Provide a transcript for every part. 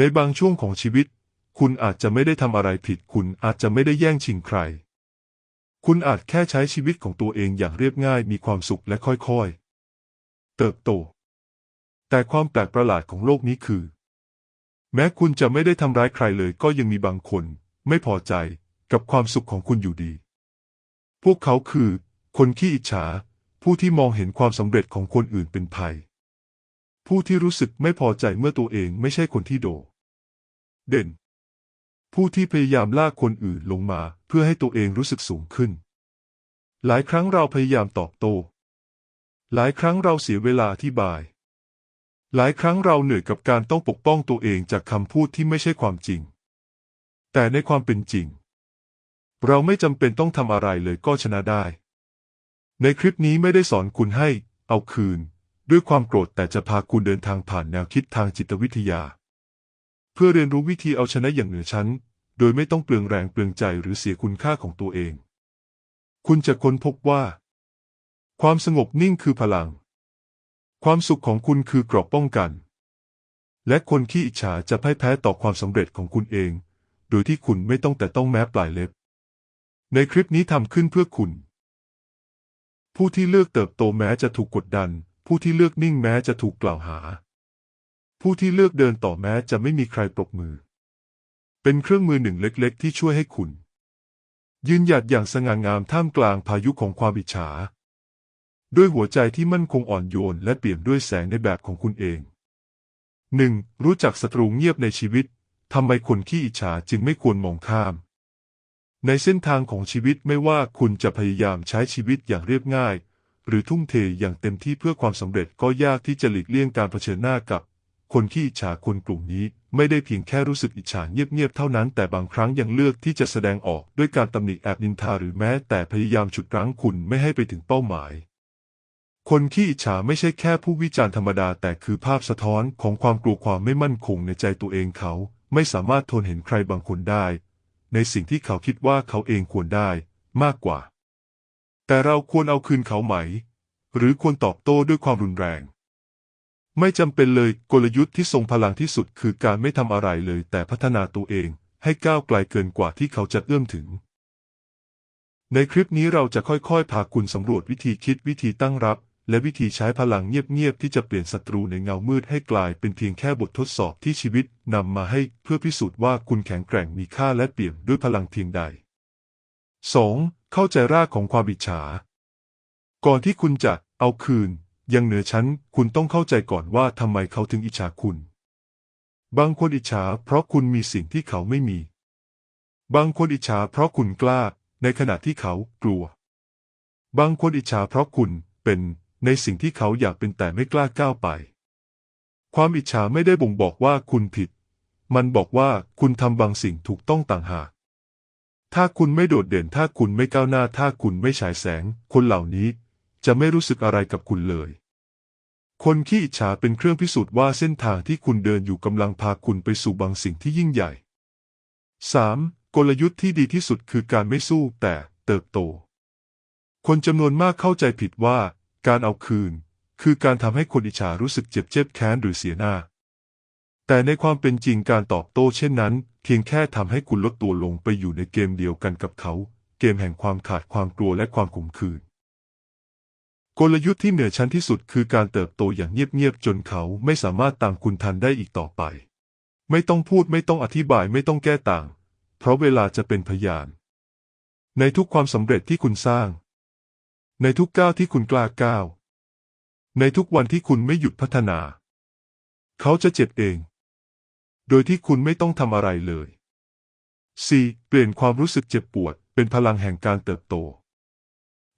ในบางช่วงของชีวิต คุณอาจจะไม่ได้ทำอะไรผิด คุณอาจจะไม่ได้แย่งชิงใคร คุณอาจแค่ใช้ชีวิตของตัวเองอย่างเรียบง่ายมีความสุขและค่อยๆ เติบโต แต่ความแปลกประหลาดของโลกนี้คือ แม้คุณจะไม่ได้ทำร้ายใครเลยก็ยังมีบางคน ไม่พอใจกับความสุขของคุณอยู่ดี พวกเขาคือ คนขี้อิจฉา ผู้ที่มองเห็นความสำเร็จของคนอื่นเป็นภัย ผู้ที่รู้สึกไม่พอใจเมื่อตัวเองไม่ใช่คนที่โดดเด่น ผู้ที่พยายามลากคนอื่นลงมาเพื่อให้ตัวเองรู้สึกสูงขึ้น หลายครั้งเราพยายามตอบโต้ หลายครั้งเราเสียเวลาอธิบาย หลายครั้งเราเหนื่อยกับการต้องปกป้องตัวเองจากคำพูดที่ไม่ใช่ความจริง แต่ในความเป็นจริง เราไม่จำเป็นต้องทำอะไรเลยก็ชนะได้ ในคลิปนี้ไม่ได้สอนคุณให้เอาคืน ด้วยความโกรธแต่จะพาคุณเดินทางผ่านแนวคิดทางจิตวิทยา เพื่อเรียนรู้วิธีเอาชนะอย่างเหนือชั้น โดยไม่ต้องเปลืองแรงเปลืองใจหรือเสียคุณค่าของตัวเอง คุณจะค้นพบว่า ความสงบนิ่งคือพลัง ความสุขของคุณคือเกราะป้องกัน และคนขี้อิจฉาจะพ่ายแพ้ต่อความสำเร็จของคุณเอง โดยที่คุณไม่ต้องแต่ต้องแม้ปลายเล็บ ในคลิปนี้ทำขึ้นเพื่อคุณ ผู้ที่เลือกเติบโตแม้จะถูกกดดัน ผู้ที่เลือกนิ่งแม้จะถูกกล่าวหา ผู้ที่เลือกเดินต่อแม้จะไม่มีใครปรบมือ เป็นเครื่องมือหนึ่งเล็กๆ ที่ช่วยให้คุณ ยืนหยัดอย่างสง่างามท่ามกลางพายุของความอิจฉา ด้วยหัวใจที่มั่นคงอ่อนโยนและเปี่ยมด้วยแสงในแบบของคุณเอง 1. รู้จักศัตรูเงียบในชีวิตทำไมคนขี้อิจฉาจึงไม่ควรมองข้าม ในเส้นทางของชีวิตไม่ว่าคุณจะพยายามใช้ชีวิตอย่างเรียบง่าย หรือทุ่มเทอย่างเต็มที่เพื่อความสำเร็จก็ยากที่จะหลีกเลี่ยงการเผชิญหน้ากับ คนขี้อิจฉาคนกลุ่มนี้ ไม่ได้เพียงแค่รู้สึกอิจฉาเงียบๆเท่านั้น แต่บางครั้งยังเลือกที่จะแสดงออกด้วยการตำหนิแอบนินทาหรือแม้แต่พยายามฉุดรั้งคุณไม่ให้ไปถึงเป้าหมาย คนขี้อิจฉาไม่ใช่แค่ผู้วิจารณ์ธรรมดา แต่คือภาพสะท้อนของความกลัวความไม่มั่นคงในใจตัวเองเขา ไม่สามารถทนเห็นใครบางคนได้ ในสิ่งที่เขาคิดว่าเขาเองควรได้ มากกว่า แต่เราควรเอาคืนเขาไหม หรือควรตอบโต้ด้วยความรุนแรง ไม่จำเป็นเลยกลยุทธ์ที่ทรงพลังที่สุดคือการไม่ทำอะไรเลยแต่พัฒนาตัวเองให้ก้าวไกลเกินกว่าที่เขาจะเอื้อมถึง ในคลิปนี้เราจะค่อยๆ พาคุณสำรวจวิธีคิดวิธีตั้งรับ และวิธีใช้พลังเงียบๆที่จะเปลี่ยนศัตรูในเงามืดให้กลายเป็นเพียงแค่บททดสอบที่ชีวิตนำมาให้เพื่อพิสูจน์ว่าคุณแข็งแกร่งมีค่าและเปี่ยมด้วยพลังเพียงใด 2. เข้าใจรากของความอิจฉา ก่อนที่คุณจะเอาคืน ยังเหนือชั้น คุณต้องเข้าใจก่อนว่าทำไมเขาถึงอิจฉาคุณ บางคนอิจฉาเพราะคุณมีสิ่งที่เขาไม่มี บางคนอิจฉาเพราะคุณกล้า ในขณะที่เขากลัว บางคนอิจฉาเพราะคุณเป็นในสิ่งที่เขาอยากเป็นแต่ไม่กล้าก้าวไป ความอิจฉาไม่ได้บ่งบอกว่าคุณผิด มันบอกว่าคุณทำบางสิ่งถูกต้องต่างหาก ถ้าคุณไม่โดดเด่นถ้าคุณไม่ก้าวหน้าถ้าคุณไม่ฉายแสง คนเหล่านี้จะไม่รู้สึกอะไรกับคุณเลย คนขี้อิจฉาเป็นเครื่องพิสูจน์ว่าเส้นทางที่คุณเดินอยู่กำลังพาคุณไปสู่บางสิ่งที่ยิ่งใหญ่ 3. กลยุทธ์ที่ดีที่สุดคือการไม่สู้แต่เติบโต คนจำนวนมากเข้าใจผิดว่า การเอาคืน คือการทำให้คนอิจฉารู้สึกเจ็บเจ็บแค้นหรือเสียหน้า แต่ในความเป็นจริงการตอบโต้เช่นนั้น เพียงแค่ทำให้คุณลดตัวลงไปอยู่ในเกมเดียวกันกับเขา เกมแห่งความขาดความกลัวและความขมขื่นกลยุทธ์ที่เหนือชั้นที่สุดคือการเติบโตอย่างเงียบๆจนเขาไม่สามารถตามคุณทันได้อีกต่อไป ไม่ต้องพูดไม่ต้องอธิบายไม่ต้องแก้ต่าง เพราะเวลาจะเป็นพยาน ในทุกความสำเร็จที่คุณสร้าง ในทุกก้าวที่คุณกล้าก้าว ในทุกวันที่คุณไม่หยุดพัฒนา เขาจะเจ็บเอง โดยที่คุณไม่ต้องทำอะไรเลย 4. เปลี่ยนความรู้สึกเจ็บปวด เป็นพลังแห่งการเติบโต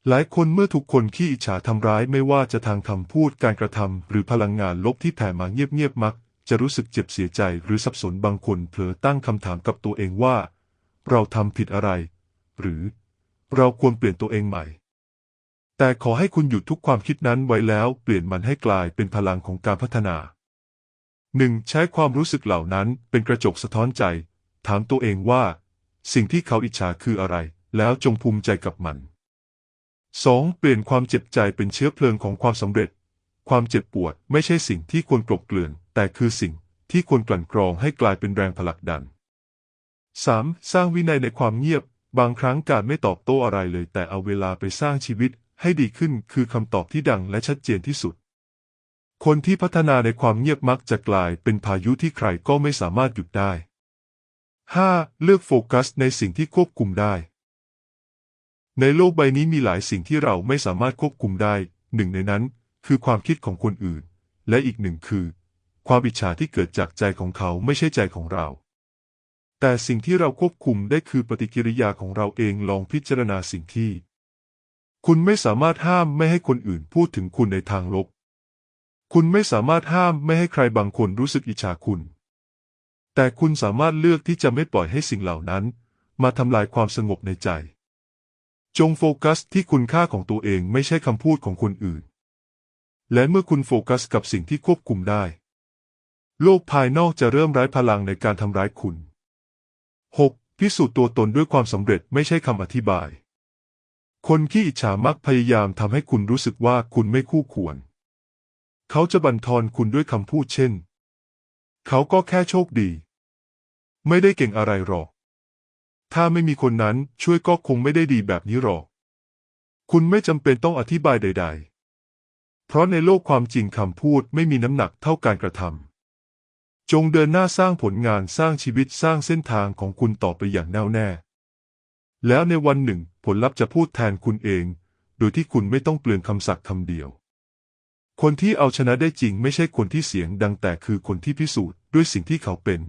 หลายคนเมื่อทุกคนขี้อิจฉาทำร้ายไม่ว่าจะทางคำพูดการกระทำหรือพลังงานลบที่แผ่มาเงียบๆมัก จะรู้สึกเจ็บเสียใจหรือสับสนบางคนเผลอตั้งคำถามกับตัวเองว่า เราทำผิดอะไร หรือ เราควรเปลี่ยนตัวเองใหม่ แต่ขอให้คุณหยุดทุกความคิดนั้นไว้แล้ว เปลี่ยนมันให้กลายเป็นพลังของการพัฒนา 1. ใช้ความรู้สึกเหล่านั้นเป็นกระจกสะท้อนใจ ถามตัวเองว่า สิ่งที่เขาอิจฉาคืออะไร แล้วจงภูมิใจกับมัน 2. เปลี่ยนความเจ็บใจเป็นเชื้อเพลิงของความสำเร็จ ความเจ็บปวดไม่ใช่สิ่งที่ควรกลบเกลื่อน แต่คือสิ่งที่ควรกลั่นกรองให้กลายเป็นแรงผลักดัน 3. สร้างวินัยในความเงียบ บางครั้งการไม่ตอบโต้อะไรเลย แต่เอาเวลาไปสร้างชีวิตให้ดีขึ้นคือคำตอบที่ดังและชัดเจนที่สุด คนที่พัฒนาในความเงียบมักจะกลายเป็นพายุที่ใครก็ไม่สามารถหยุดได้ 5. เลือกโฟกัสในสิ่งที่ควบคุมได้ ในโลกใบนี้มีหลายสิ่งที่เราไม่สามารถควบคุมได้ หนึ่งในนั้นคือความคิดของคนอื่น และอีกหนึ่งคือ ความอิจฉาที่เกิดจากใจของเขาไม่ใช่ใจของเรา แต่สิ่งที่เราควบคุมได้คือปฏิกิริยาของเราเองลองพิจารณาสิ่งที่ คุณไม่สามารถห้ามไม่ให้คนอื่นพูดถึงคุณในทางลบ คุณไม่สามารถห้ามไม่ให้ใครบางคนรู้สึกอิจฉาคุณ แต่คุณสามารถเลือกที่จะไม่ปล่อยให้สิ่งเหล่านั้น มาทำลายความสงบในใจ จงโฟกัสที่คุณค่าของตัวเองไม่ใช่คำพูดของคนอื่น และเมื่อคุณโฟกัสกับสิ่งที่ควบคุมได้ โลกภายนอกจะเริ่มไร้พลังในการทำร้ายคุณ 6. พิสูจน์ตัวตนด้วยความสำเร็จไม่ใช่คำอธิบาย คนที่อิจฉามักพยายามทำให้คุณรู้สึกว่าคุณไม่คู่ควร เขาจะบั่นทอนคุณด้วยคำพูดเช่น เขาก็แค่โชคดี ไม่ได้เก่งอะไรหรอก ถ้าไม่มีคนนั้นช่วยก็คงไม่ได้ดีแบบนี้หรอก คุณไม่จำเป็นต้องอธิบายใด ๆ เพราะในโลกความจริงคำพูดไม่มีน้ำหนักเท่าการกระทำจงเดินหน้าสร้างผลงานสร้างชีวิตสร้างเส้นทางของคุณต่อไปอย่างแน่วแน่ แล้วในวันหนึ่งผลลัพธ์จะพูดแทนคุณเอง โดยที่คุณไม่ต้องเปลืองคำสักคำเดียว คนที่เอาชนะได้จริงไม่ใช่คนที่เสียงดังแต่คือคนที่พิสูจน์ด้วยสิ่งที่เขาเป็น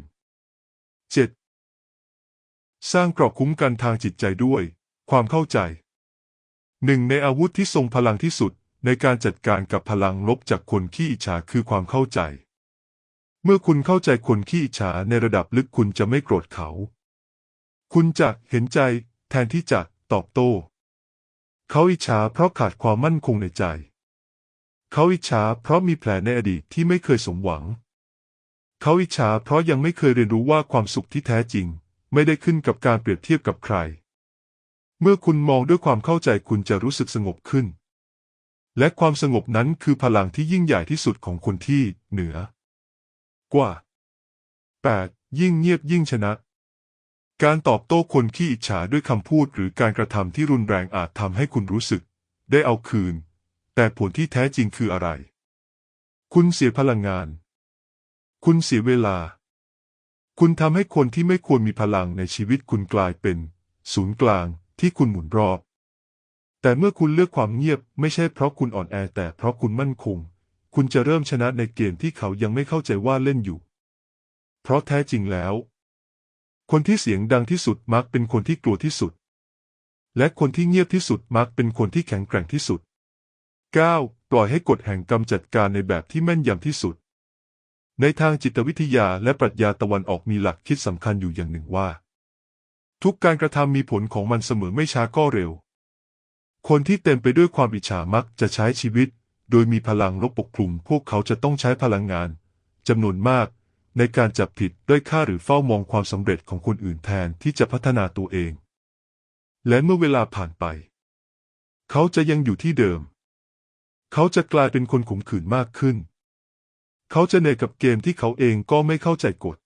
7. สร้างเกราะคุ้มกันทางจิตใจด้วย ความเข้าใจ หนึ่งในอาวุธที่ทรงพลังที่สุดในการจัดการกับพลังลบจากคนขี้อิจฉาคือความเข้าใจ เมื่อคุณเข้าใจคนขี้อิจฉาในระดับลึกคุณจะไม่โกรธเขา คุณจะเห็นใจ แทนที่จะตอบโต้ เขาอิจฉาเพราะขาดความมั่นคงในใจ เขาอิจฉาเพราะมีแผลในอดีตที่ไม่เคยสมหวัง เขาอิจฉาเพราะยังไม่เคยเรียนรู้ว่าความสุขที่แท้จริง ไม่ได้ขึ้นกับการเปรียบเทียบกับใคร เมื่อคุณมองด้วยความเข้าใจคุณจะรู้สึกสงบขึ้น และความสงบนั้นคือพลังที่ยิ่งใหญ่ที่สุดของคนที่เหนือ กว่า 8. ยิ่งเงียบยิ่งชนะ การตอบโต้คนขี้อิจฉาด้วยคำพูดหรือการกระทำที่รุนแรงอาจทำให้คุณรู้สึก ได้เอาคืน แต่ผลที่แท้จริงคืออะไร คุณเสียพลังงาน คุณเสียเวลา คุณทำให้คนที่ไม่ควรมีพลังในชีวิตคุณกลายเป็น ศูนย์กลางที่คุณหมุนรอบ แต่เมื่อคุณเลือกความเงียบไม่ใช่เพราะคุณอ่อนแอแต่เพราะคุณมั่นคง คุณจะเริ่มชนะในเกมที่เขายังไม่เข้าใจว่าเล่นอยู่ เพราะแท้จริงแล้ว คนที่เสียงดังที่สุดมักเป็นคนที่กลัวที่สุด และคนที่เงียบที่สุดมักเป็นคนที่แข็งแกร่งที่สุด 9. ปล่อยให้กฎแห่งกรรมจัดการในแบบที่แม่นยำที่สุด ในทางจิตวิทยาและปรัชญาตะวันออกมีหลักคิดสำคัญอยู่อย่างหนึ่งว่า ทุกการกระทำมีผลของมันเสมอไม่ช้าก็เร็ว คนที่เต็มไปด้วยความอิจฉามักจะใช้ชีวิต โดยมีพลังลบปกคลุม พวกเขาจะต้องใช้พลังงานจำนวนมาก ในการจับผิดด้อยค่าหรือเฝ้ามองความสำเร็จของคนอื่นแทนที่จะพัฒนาตัวเอง และเมื่อเวลาผ่านไป เขาจะยังอยู่ที่เดิม เขาจะกลายเป็นคนขมขื่นมากขึ้น เขาจะเหนื่อยกับเกมที่เขาเองก็ไม่เข้าใจกฎ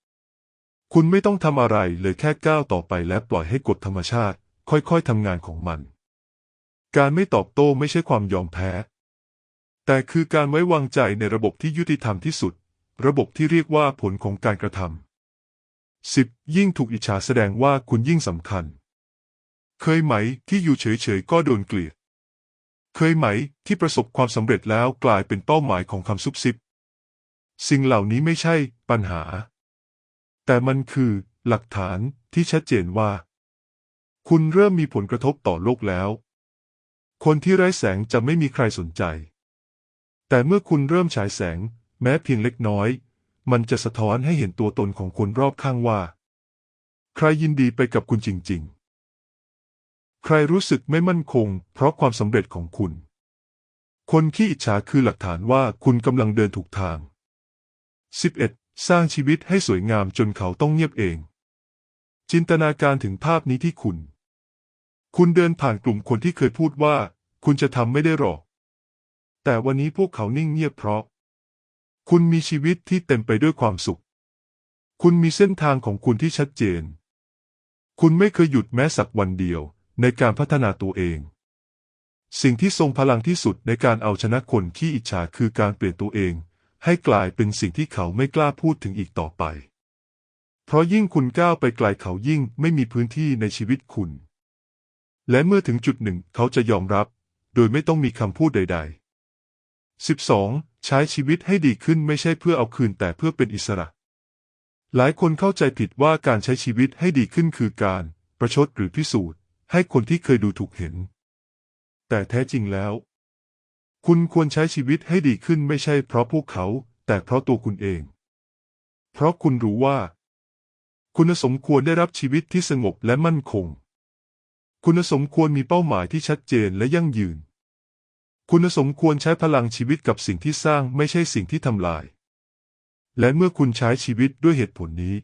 คุณไม่ต้องทำอะไรเลยแค่ก้าวต่อไปและปล่อยให้กฎธรรมชาติ ค่อยๆทำงานของมัน การไม่ตอบโต้ไม่ใช่ความยอมแพ้ แต่คือการไว้วางใจในระบบที่ยุติธรรมที่สุด ระบบที่เรียกว่าผลของการกระทำ 10. ยิ่งถูกอิจฉาแสดงว่าคุณยิ่งสำคัญ เคยไหมที่อยู่เฉยๆก็โดนเกลียด เคยไหมที่ประสบความสำเร็จแล้วกลายเป็นเป้าหมายของคำซุบซิบ สิ่งเหล่านี้ไม่ใช่ปัญหา แต่มันคือหลักฐานที่ชัดเจนว่า คุณเริ่มมีผลกระทบต่อโลกแล้ว คนที่ไร้แสงจะไม่มีใครสนใจ แต่เมื่อคุณเริ่มฉายแสง แม้เพียงเล็กน้อย มันจะสะท้อนให้เห็นตัวตนของคนรอบข้างว่า ใครยินดีไปกับคุณจริง ๆ ใครรู้สึกไม่มั่นคง เพราะความสำเร็จของคุณ คนขี้อิจฉาคือหลักฐานว่าคุณกำลังเดินถูกทาง 11. สร้างชีวิตให้สวยงามจนเขาต้องเงียบเอง จินตนาการถึงภาพนี้ที่คุณ คุณเดินผ่านกลุ่มคนที่เคยพูดว่า คุณจะทำไม่ได้หรอก แต่วันนี้พวกเขานิ่งเงียบเพราะ คุณมีชีวิตที่เต็มไปด้วยความสุข คุณมีเส้นทางของคุณที่ชัดเจน คุณไม่เคยหยุดแม้สักวันเดียว ในการพัฒนาตัวเอง สิ่งที่ทรงพลังที่สุดในการเอาชนะคนขี้อิจฉาคือการเปลี่ยนตัวเอง ให้กลายเป็นสิ่งที่เขาไม่กล้าพูดถึงอีกต่อไป เพราะยิ่งคุณก้าวไปไกลเขายิ่งไม่มีพื้นที่ในชีวิตคุณ และเมื่อถึงจุดหนึ่งเขาจะยอมรับ โดยไม่ต้องมีคำพูดใด ๆ 12. ใช้ชีวิตให้ดีขึ้นไม่ใช่เพื่อเอาคืนแต่เพื่อเป็นอิสระ หลายคนเข้าใจผิดว่าการใช้ชีวิตให้ดีขึ้นคือการ ประชดหรือพิสูจน์ ให้คนที่เคยดูถูกเห็น แต่แท้จริงแล้ว คุณควรใช้ชีวิตให้ดีขึ้นไม่ใช่เพราะพวกเขา แต่เพราะตัวคุณเอง เพราะคุณรู้ว่า คุณสมควรได้รับชีวิตที่สงบและมั่นคง คุณสมควรมีเป้าหมายที่ชัดเจนและยั่งยืน คุณสมควรใช้พลังชีวิตกับสิ่งที่สร้างไม่ใช่สิ่งที่ทำลาย และเมื่อคุณใช้ชีวิตด้วยเหตุผลนี้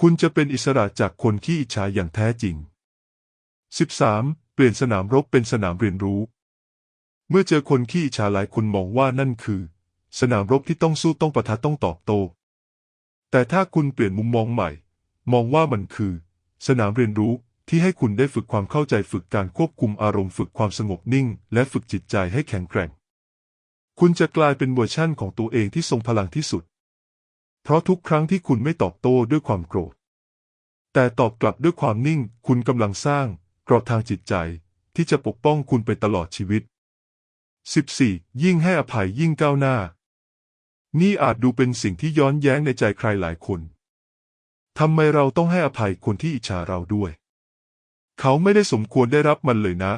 คุณจะเป็นอิสระจากคนขี้อิจฉาอย่างแท้จริง 13. เปลี่ยนสนามรบเป็นสนามเรียนรู้ เมื่อเจอคนขี้อิจฉาหลายคนมองว่านั่นคือ สนามรบที่ต้องสู้ต้องปะทะต้องตอบโต้ แต่ถ้าคุณเปลี่ยนมุมมองใหม่ มองว่ามันคือ สนามเรียนรู้ที่ให้คุณได้ฝึกความเข้าใจฝึกการควบคุมอารมณ์ฝึกความสงบนิ่ง และฝึกจิตใจให้แข็งแกร่ง คุณจะกลายเป็นเวอร์ชั่นของตัวเองที่ทรงพลังที่สุด เพราะทุกครั้งที่คุณไม่ตอบโต้ด้วยความโกรธ แต่ตอบกลับด้วยความนิ่ง คุณกำลังสร้าง กราะทางจิตใจที่จะปกป้องคุณไปตลอดชีวิต 14. ยิ่งให้อภัยยิ่งก้าวหน้า นี่อาจดูเป็นสิ่งที่ย้อนแย้งในใจใครหลายคนทำไมเราต้องให้อภัยคนที่อิจฉาเราด้วย เขาไม่ได้สมควรได้รับมันเลยนะ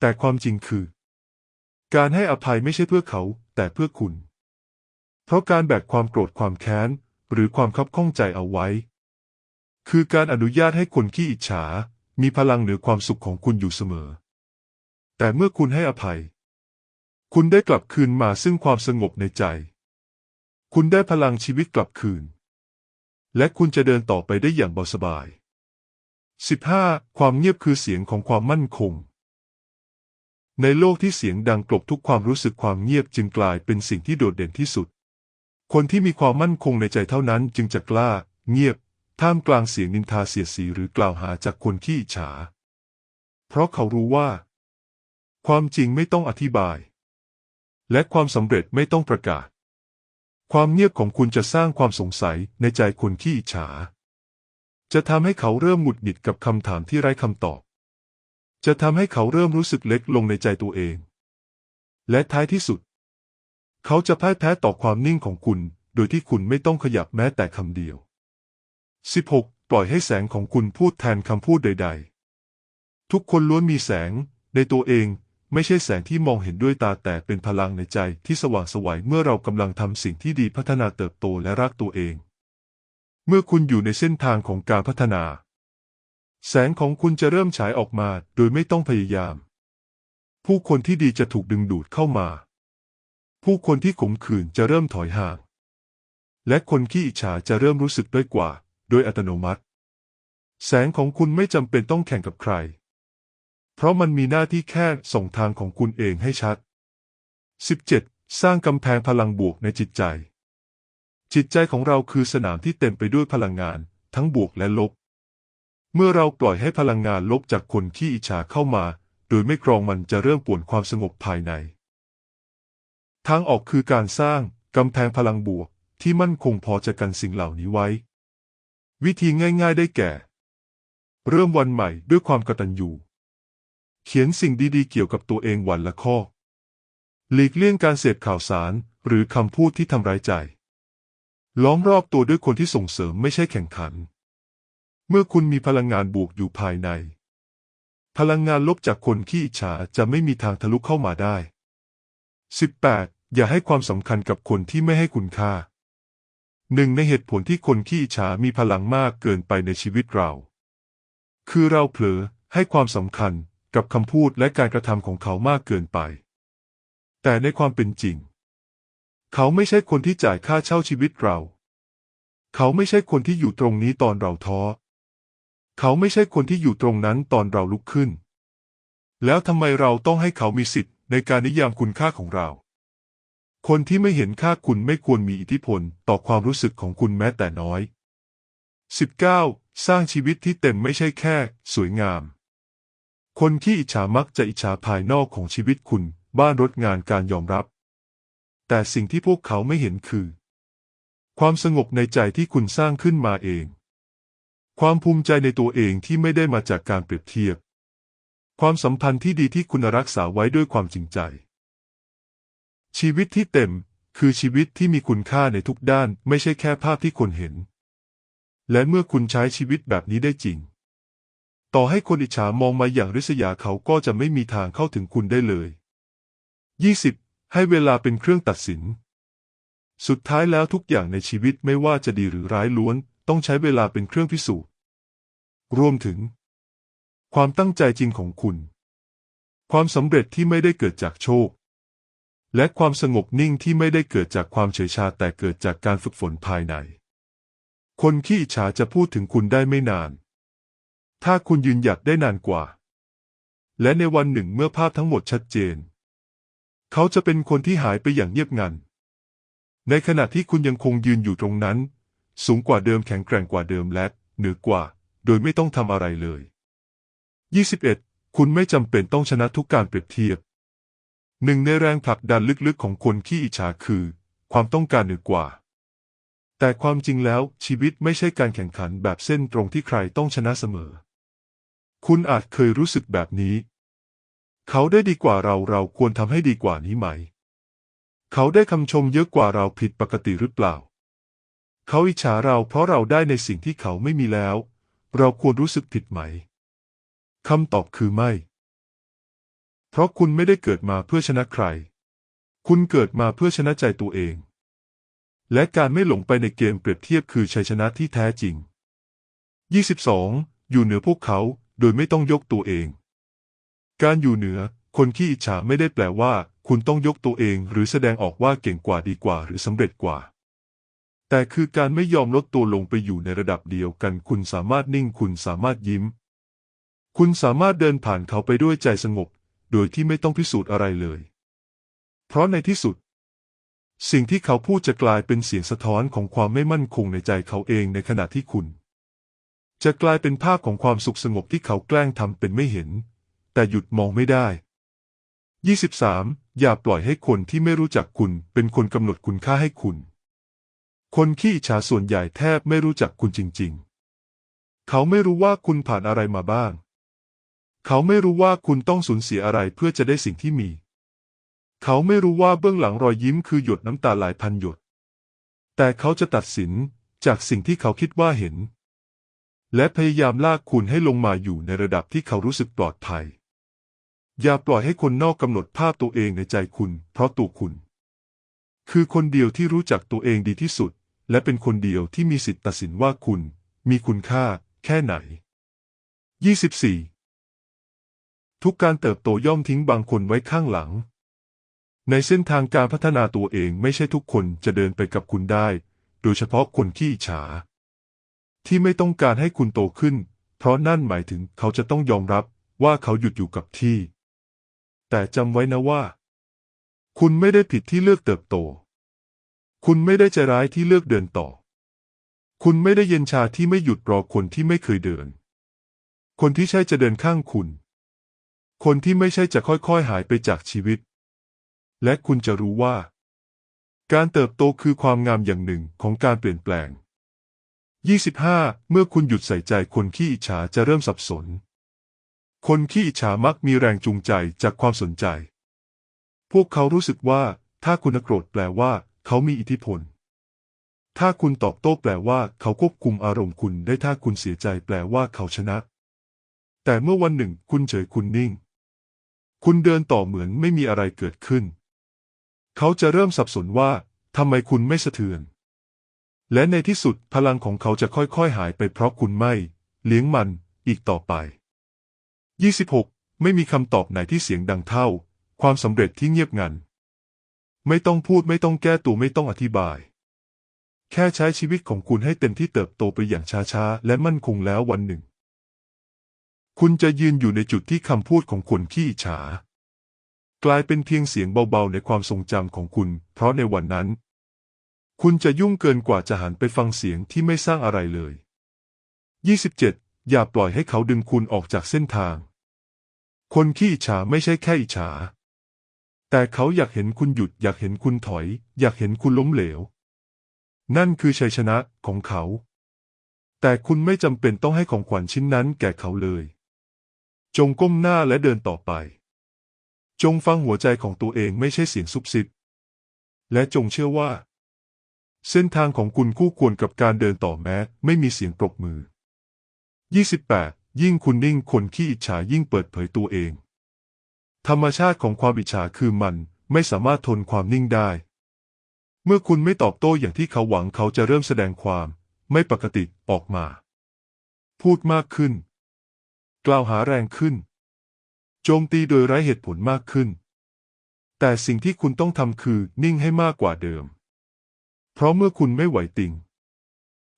แต่ความจริงคือ การให้อภัยไม่ใช่เพื่อเขา แต่เพื่อคุณ เพราะการแบกความโกรธความแค้น หรือความคับข้องใจเอาไว้ คือการอนุญาตให้คนขี้อิจฉา มีพลังเหนือความสุขของคุณอยู่เสมอ แต่เมื่อคุณให้อภัย คุณได้กลับคืนมาซึ่งความสงบในใจ คุณได้พลังชีวิตกลับคืน และคุณจะเดินต่อไปได้อย่างเบาสบาย 15. ความเงียบคือเสียงของความมั่นคง ในโลกที่เสียงดังกลบทุกความรู้สึกความเงียบจึงกลายเป็นสิ่งที่โดดเด่นที่สุด คนที่มีความมั่นคงในใจเท่านั้นจึงจะกล้า เงียบ ท่ามกลางเสียงนินทาเสียดสีหรือกล่าวหาจากคนขี้อิจฉา เพราะเขารู้ว่า ความจริงไม่ต้องอธิบาย และความสำเร็จไม่ต้องประกาศ ความเงียบของคุณจะสร้างความสงสัยในใจคนขี้อิจฉา จะทำให้เขาเริ่มหงุดหงิดกับคำถามที่ไร้คำตอบ จะทำให้เขาเริ่มรู้สึกเล็กลงในใจตัวเอง และท้ายที่สุด เขาจะพ่ายแพ้ต่อความนิ่งของคุณ โดยที่คุณไม่ต้องขยับแม้แต่คำเดียว 16. ปล่อยให้แสงของคุณพูดแทนคำพูดใด ๆ ทุกคนล้วนมีแสง ในตัวเอง ไม่ใช่แสงที่มองเห็นด้วยตาแต่เป็นพลังในใจที่สว่างไสวัยเมื่อเรากำลังทำสิ่งที่ดีพัฒนาเติบโตและรักตัวเอง เมื่อคุณอยู่ในเส้นทางของการพัฒนา แสงของคุณจะเริ่มฉายออกมาโดยไม่ต้องพยายาม ผู้คนที่ดีจะถูกดึงดูดเข้ามา ผู้คนที่ขมขื่นจะเริ่มถอยห่าง และคนขี้อิจฉาจะเริ่มรู้สึกด้อยกว่า โดยอัตโนมัติ แสงของคุณไม่จำเป็นต้องแข่งกับใคร เพราะมันมีหน้าที่แค่ส่งทางของคุณเองให้ชัด 17. สร้างกำแพงพลังบวกในจิตใจ จิตใจของเราคือสนามที่เต็มไปด้วยพลังงาน ทั้งบวกและลบ เมื่อเราปล่อยให้พลังงานลบจากคนขี้อิจฉาเข้ามา โดยไม่กรองมันจะเริ่มป่วนความสงบภายใน ทางออกคือการสร้างกำแพงพลังบวกที่มั่นคงพอจะกันสิ่งเหล่านี้ไว้ วิธีง่าย ๆ ได้แก่ เริ่มวันใหม่ด้วยความกตัญญูเขียนสิ่งดีๆ เกี่ยวกับตัวเองวันละข้อ หลีกเลี่ยงการเสพข่าวสารหรือคำพูดที่ทำร้ายใจ ล้อมรอบตัวด้วยคนที่ส่งเสริมไม่ใช่แข่งขัน เมื่อคุณมีพลังงานบวกอยู่ภายใน พลังงานลบจากคนขี้อิจฉาจะไม่มีทางทะลุเข้ามาได้ 18. อย่าให้ความสำคัญกับคนที่ไม่ให้คุณค่า หนึ่งในเหตุผลที่คนขี้อิจฉามีพลังมากเกินไปในชีวิตเรา คือเราเผลอให้ความสำคัญกับคำพูดและการกระทำของเขามากเกินไป แต่ในความเป็นจริง เขาไม่ใช่คนที่จ่ายค่าเช่าชีวิตเรา เขาไม่ใช่คนที่อยู่ตรงนี้ตอนเราท้อ เขาไม่ใช่คนที่อยู่ตรงนั้นตอนเราลุกขึ้น แล้วทำไมเราต้องให้เขามีสิทธิ์ในการนิยามคุณค่าของเรา คนที่ไม่เห็นค่าคุณไม่ควรมีอิทธิพลต่อความรู้สึกของคุณแม้แต่น้อย 19. สร้างชีวิตที่เต็มไม่ใช่แค่ สวยงาม คนที่อิจฉามักจะอิจฉาภายนอกของชีวิตคุณ บ้านรถงานการยอมรับ แต่สิ่งที่พวกเขาไม่เห็นคือ ความสงบในใจที่คุณสร้างขึ้นมาเอง ความภูมิใจในตัวเองที่ไม่ได้มาจากการเปรียบเทียบ ความสัมพันธ์ที่ดีที่คุณรักษาไว้ด้วยความจริงใจ ชีวิตที่เต็มคือชีวิตที่มีคุณค่าในทุกด้านไม่ใช่แค่ภาพที่คนเห็น และเมื่อคุณใช้ชีวิตแบบนี้ได้จริง ต่อให้คนอิจฉามองมาอย่างริษยาเขาก็จะไม่มีทางเข้าถึงคุณได้เลย 20. ให้เวลาเป็นเครื่องตัดสิน สุดท้ายแล้วทุกอย่างในชีวิตไม่ว่าจะดีหรือร้ายล้วน ต้องใช้เวลาเป็นเครื่องพิสูจน์รวมถึง ความตั้งใจจริงของคุณ ความสำเร็จที่ไม่ได้เกิดจากโชค และความสงบนิ่งที่ไม่ได้เกิดจากความเฉยชาแต่เกิดจากการฝึกฝนภายใน คนขี้ฉาจะพูดถึงคุณได้ไม่นาน ถ้าคุณยืนหยัดได้นานกว่า และในวันหนึ่งเมื่อภาพทั้งหมดชัดเจน เขาจะเป็นคนที่หายไปอย่างเงียบงัน ในขณะที่คุณยังคงยืนอยู่ตรงนั้น สูงกว่าเดิมแข็งแกร่งกว่าเดิมและเหนือกว่า โดยไม่ต้องทำอะไรเลย 21. คุณไม่จำเป็นต้องชนะทุกการเปรียบเทียบ หนึ่งในแรงผลักดันลึกๆของคนขี้อิจฉาคือ ความต้องการเหนือกว่า แต่ความจริงแล้วชีวิตไม่ใช่การแข่งขันแบบเส้นตรงที่ใครต้องชนะเสมอ คุณอาจเคยรู้สึกแบบนี้ เขาได้ดีกว่าเราเราควรทำให้ดีกว่านี้ไหม เขาได้คำชมเยอะกว่าเราผิดปกติหรือเปล่า เขาอิจฉาเราเพราะเราได้ในสิ่งที่เขาไม่มีแล้ว เราควรรู้สึกผิดไหมคำตอบคือไม่ เพราะคุณไม่ได้เกิดมาเพื่อชนะใคร คุณเกิดมาเพื่อชนะใจตัวเอง และการไม่หลงไปในเกมเปรียบเทียบคือชัยชนะที่แท้จริง 22. อยู่เหนือพวกเขาโดยไม่ต้องยกตัวเอง การอยู่เหนือ คนขี้อิจฉาไม่ได้แปลว่า คุณต้องยกตัวเอง หรือแสดงออกว่าเก่งกว่าดีกว่า หรือสำเร็จกว่า แต่คือการไม่ยอมลดตัวลงไปอยู่ในระดับเดียวกัน คุณสามารถนิ่ง คุณสามารถยิ้ม คุณสามารถเดินผ่านเขาไปด้วยใจสงบ โดยที่ไม่ต้องพิสูจน์อะไรเลย เพราะในที่สุด สิ่งที่เขาพูดจะกลายเป็นเสียงสะท้อนของความไม่มั่นคงในใจเขาเองในขณะที่คุณ จะกลายเป็นภาพของความสุขสงบที่เขาแกล้งทำเป็นไม่เห็น แต่หยุดมองไม่ได้ 23. อย่าปล่อยให้คนที่ไม่รู้จักคุณเป็นคนกำหนดคุณค่าให้คุณ คนขี้ฉาส่วนใหญ่แทบไม่รู้จักคุณจริง ๆ เขาไม่รู้ว่าคุณผ่านอะไรมาบ้าง เขาไม่รู้ว่าคุณต้องสูญเสียอะไรเพื่อจะได้สิ่งที่มี เขาไม่รู้ว่าเบื้องหลังรอยยิ้มคือหยดน้ำตาหลายพันหยด แต่เขาจะตัดสินจากสิ่งที่เขาคิดว่าเห็น และพยายามลากคุณให้ลงมาอยู่ในระดับที่เขารู้สึกปลอดภัย อย่าปล่อยให้คนนอกกำหนดภาพตัวเองในใจคุณ เพราะตัวคุณ คือคนเดียวที่รู้จักตัวเองดีที่สุด และเป็นคนเดียวที่มีสิทธิ์ตัดสินว่าคุณ มีคุณค่า แค่ไหน 24. ทุกการเติบโตย่อมทิ้งบางคนไว้ข้างหลัง ในเส้นทางการพัฒนาตัวเองไม่ใช่ทุกคนจะเดินไปกับคุณได้ โดยเฉพาะคนขี้ฉา ที่ไม่ต้องการให้คุณโตขึ้น เพราะนั่นหมายถึงเขาจะต้องยอมรับว่าเขาหยุดอยู่กับที่ แต่จำไว้นะว่า คุณไม่ได้ผิดที่เลือกเติบโต คุณไม่ได้ใจร้ายที่เลือกเดินต่อ คุณไม่ได้เย็นชาที่ไม่หยุดรอคนที่ไม่เคยเดิน คนที่ใช่จะเดินข้างคุณ คนที่ไม่ใช่จะค่อยๆ หายไปจากชีวิต และคุณจะรู้ว่า การเติบโตคือความงามอย่างหนึ่งของการเปลี่ยนแปลง 25. เมื่อคุณหยุดใส่ใจคนขี้อิจฉาจะเริ่มสับสน คนขี้อิจฉามักมีแรงจูงใจจากความสนใจ พวกเขารู้สึกว่า ถ้าคุณโกรธแปลว่า เขามีอิทธิพล ถ้าคุณตอบโต้แปลว่า เขาควบคุมอารมณ์คุณได้ถ้าคุณเสียใจแปลว่าเขาชนะ แต่เมื่อวันหนึ่งคุณเฉยคุณนิ่ง คุณเดินต่อเหมือนไม่มีอะไรเกิดขึ้น เขาจะเริ่มสับสนว่าทำไมคุณไม่สะเทือน และในที่สุดพลังของเขาจะค่อยๆหายไปเพราะคุณไม่ เลี้ยงมันอีกต่อไป 26. ไม่มีคำตอบไหนที่เสียงดังเท่า ความสำเร็จที่เงียบงัน ไม่ต้องพูดไม่ต้องแก้ตัวไม่ต้องอธิบาย แค่ใช้ชีวิตของคุณให้เต็มที่เติบโตไปอย่างช้าๆ และมั่นคงแล้ววันหนึ่ง คุณจะยืนอยู่ในจุดที่คำพูดของคนขี้อิจฉากลายเป็นเพียงเสียงเบาๆในความทรงจำของคุณ เพราะในวันนั้น คุณจะยุ่งเกินกว่าจะหันไปฟังเสียงที่ไม่สร้างอะไรเลย 27. อย่าปล่อยให้เขาดึงคุณออกจากเส้นทาง คนขี้อิจฉาไม่ใช่แค่อิจฉา แต่เขาอยากเห็นคุณหยุด อยากเห็นคุณถอย อยากเห็นคุณล้มเหลว นั่นคือชัยชนะของเขา แต่คุณไม่จำเป็นต้องให้ของขวัญชิ้นนั้นแก่เขาเลย จงก้มหน้าและเดินต่อไป จงฟังหัวใจของตัวเองไม่ใช่เสียงซุบซิบ และจงเชื่อว่า เส้นทางของคุณคู่ควรกับการเดินต่อแม้ ไม่มีเสียงปรบมือ 28. ยิ่งคุณนิ่งคนขี้อิจฉายิ่งเปิดเผยตัวเอง ธรรมชาติของความอิจฉาคือมันไม่สามารถทนความนิ่งได้ เมื่อคุณไม่ตอบโต้อย่างที่เขาหวังเขาจะเริ่มแสดงความ ไม่ปกติออกมา พูดมากขึ้น กล่าวหาแรงขึ้น โจมตีโดยไร้เหตุผลมากขึ้น แต่สิ่งที่คุณต้องทำคือนิ่งให้มากกว่าเดิม เพราะเมื่อคุณไม่ไหวติง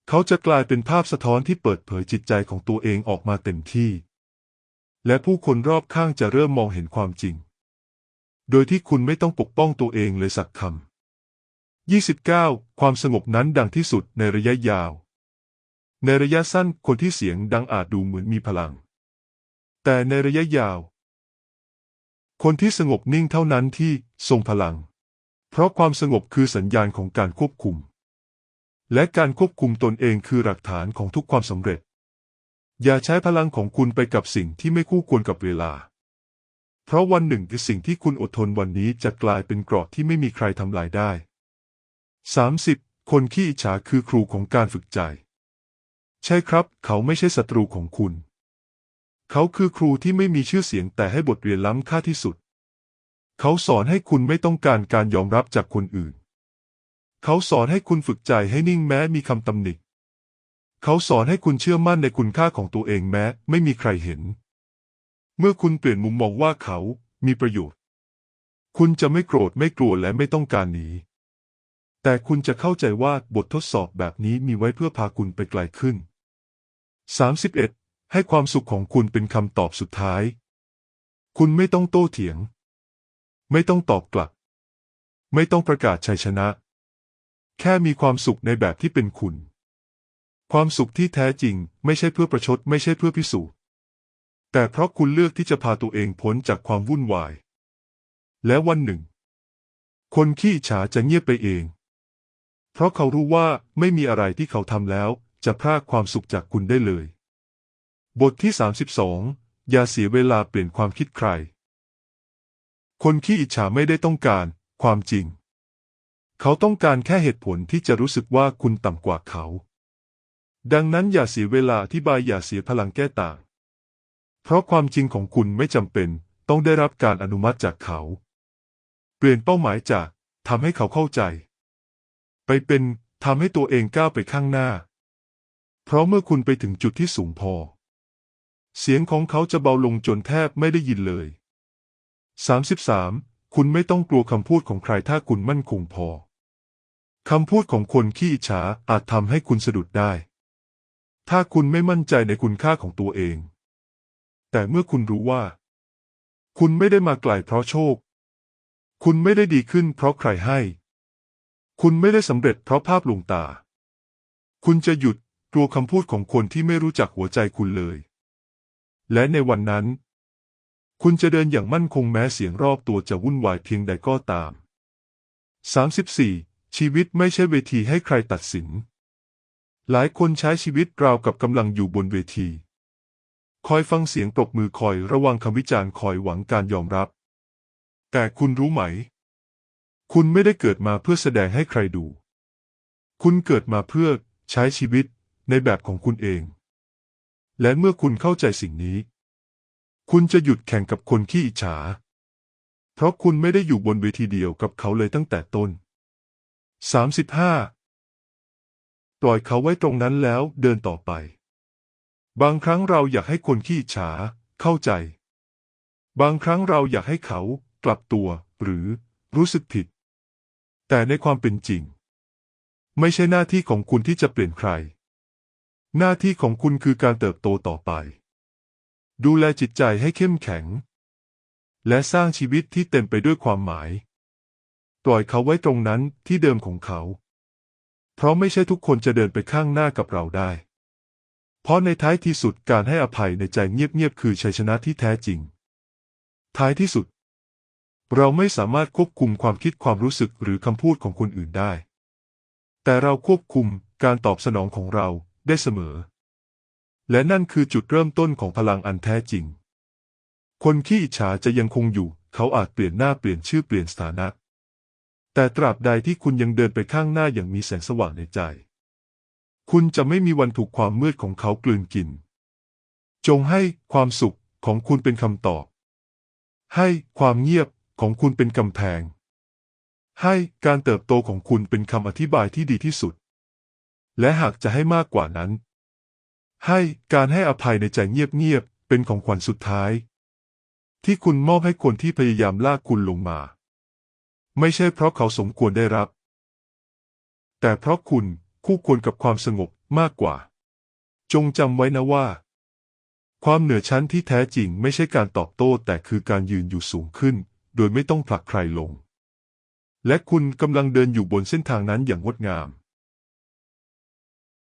เขาจะกลายเป็นภาพสะท้อนที่เปิดเผยจิตใจของตัวเองออกมาเต็มที่ และผู้คนรอบข้างจะเริ่มมองเห็นความจริง โดยที่คุณไม่ต้องปกป้องตัวเองเลยสักคำ 29. ความสงบนั้นดังที่สุดในระยะยาวในระยะสั้นคนที่เสียงดังอาจดูเหมือนมีพลัง แต่ในระยะยาว คนที่สงบนิ่งเท่านั้นที่ทรงพลัง เพราะความสงบคือสัญญาณของการควบคุม และการควบคุมตนเองคือหลักฐานของทุกความสำเร็จ อย่าใช้พลังของคุณไปกับสิ่งที่ไม่คู่ควรกับเวลา เพราะวันหนึ่งสิ่งที่คุณอดทนวันนี้จะกลายเป็นกราะที่ไม่มีใครทำลายได้ 30. คนขี้อิจฉาคือครูของการฝึกใจ ใช่ครับ เขาไม่ใช่ศัตรูของคุณ เขาคือครูที่ไม่มีชื่อเสียงแต่ให้บทเรียนล้ำค่าที่สุด เขาสอนให้คุณไม่ต้องการการยอมรับจากคนอื่น เขาสอนให้คุณฝึกใจให้นิ่งแม้มีคำตำหนิ เขาสอนให้คุณเชื่อมั่นในคุณค่าของตัวเองแม้ ไม่มีใครเห็น เมื่อคุณเปลี่ยนมุมมองว่าเขามีประโยชน์ คุณจะไม่โกรธไม่กลัวและไม่ต้องการหนี แต่คุณจะเข้าใจว่าบททดสอบแบบนี้มีไว้เพื่อพาคุณไปไกลขึ้น 31. ให้ความสุขของคุณเป็นคำตอบสุดท้าย คุณไม่ต้องโต้เถียง ไม่ต้องตอบกลับ ไม่ต้องประกาศชัยชนะ แค่มีความสุขในแบบที่เป็นคุณ ความสุขที่แท้จริงไม่ใช่เพื่อประชด ไม่ใช่เพื่อพิสูจน์ แต่เพราะคุณเลือกที่จะพาตัวเองพ้นจากความวุ่นวาย และวันหนึ่ง คนขี้ฉาจะเงียบไปเอง เพราะเขารู้ว่าไม่มีอะไรที่เขาทำแล้ว จะพรากความสุขจากคุณได้เลย บทที่ 32 อย่าเสียเวลาเปลี่ยนความคิดใคร คนขี้อิจฉาไม่ได้ต้องการความจริง เขาต้องการแค่เหตุผลที่จะรู้สึกว่าคุณต่ำกว่าเขา ดังนั้นอย่าเสียเวลาอธิบายอย่าเสียพลังแก้ต่าง เพราะความจริงของคุณไม่จำเป็นต้องได้รับการอนุมัติจากเขา เปลี่ยนเป้าหมายจากทำให้เขาเข้าใจ ไปเป็นทำให้ตัวเองก้าวไปข้างหน้า เพราะเมื่อคุณไปถึงจุดที่สูงพอ เสียงของเขาจะเบาลงจนแทบไม่ได้ยินเลย 33. คุณไม่ต้องกลัวคำพูดของใครถ้าคุณมั่นคงพอ คำพูดของคนขี้อิจฉาอาจทำให้คุณสะดุดได้ ถ้าคุณไม่มั่นใจในคุณค่าของตัวเอง แต่เมื่อคุณรู้ว่า คุณไม่ได้มาไกลเพราะโชค คุณไม่ได้ดีขึ้นเพราะใครให้ คุณไม่ได้สำเร็จเพราะภาพลวงตา คุณจะหยุดกลัวคำพูดของคนที่ไม่รู้จักหัวใจคุณเลย และในวันนั้น คุณจะเดินอย่างมั่นคงแม้เสียงรอบตัวจะวุ่นวายเพียงใดก็ตาม 34. ชีวิตไม่ใช่เวทีให้ใครตัดสิน หลายคนใช้ชีวิตราวกับกำลังอยู่บนเวที คอยฟังเสียงปรบมือคอยระวังคำวิจารณ์คอยหวังการยอมรับ แต่คุณรู้ไหม คุณไม่ได้เกิดมาเพื่อแสดงให้ใครดู คุณเกิดมาเพื่อใช้ชีวิตในแบบของคุณเอง และเมื่อคุณเข้าใจสิ่งนี้ คุณจะหยุดแข่งกับคนขี้อิจฉา เพราะคุณไม่ได้อยู่บนเวทีเดียวกับเขาเลยตั้งแต่ต้น 35. ปล่อยเขาไว้ตรงนั้นแล้วเดินต่อไป บางครั้งเราอยากให้คนขี้อิจฉาเข้าใจ บางครั้งเราอยากให้เขากลับตัวหรือรู้สึกผิด แต่ในความเป็นจริง ไม่ใช่หน้าที่ของคุณที่จะเปลี่ยนใคร หน้าที่ของคุณคือการเติบโตต่อไป ดูแลจิตใจให้เข้มแข็ง และสร้างชีวิตที่เต็มไปด้วยความหมาย ปล่อยเขาไว้ตรงนั้นที่เดิมของเขา เพราะไม่ใช่ทุกคนจะเดินไปข้างหน้ากับเราได้ เพราะในท้ายที่สุดการให้อภัยในใจเงียบๆคือชัยชนะที่แท้จริง ท้ายที่สุด เราไม่สามารถควบคุมความคิดความรู้สึกหรือคำพูดของคนอื่นได้ แต่เราควบคุมการตอบสนองของเรา ได้เสมอ และนั่นคือจุดเริ่มต้นของพลังอันแท้จริง คนขี้อิจฉาจะยังคงอยู่ เขาอาจเปลี่ยนหน้าเปลี่ยนชื่อเปลี่ยนสถานะ แต่ตราบใดที่คุณยังเดินไปข้างหน้าอย่างมีแสงสว่างในใจ คุณจะไม่มีวันถูกความมืดของเขากลืนกิน จงให้ความสุขของคุณเป็นคำตอบ ให้ความเงียบของคุณเป็นกำแพง ให้การเติบโตของคุณเป็นคำอธิบายที่ดีที่สุด และหากจะให้มากกว่านั้น ให้การให้อภัยในใจเงียบๆเป็นของขวัญสุดท้าย ที่คุณมอบให้คนที่พยายามลากคุณลงมา ไม่ใช่เพราะเขาสมควรได้รับ แต่เพราะคุณคู่ควรกับความสงบมากกว่า จงจำไว้นะว่า ความเหนือชั้นที่แท้จริงไม่ใช่การตอบโต้แต่คือการยืนอยู่สูงขึ้น โดยไม่ต้องผลักใครลง และคุณกำลังเดินอยู่บนเส้นทางนั้นอย่างงดงาม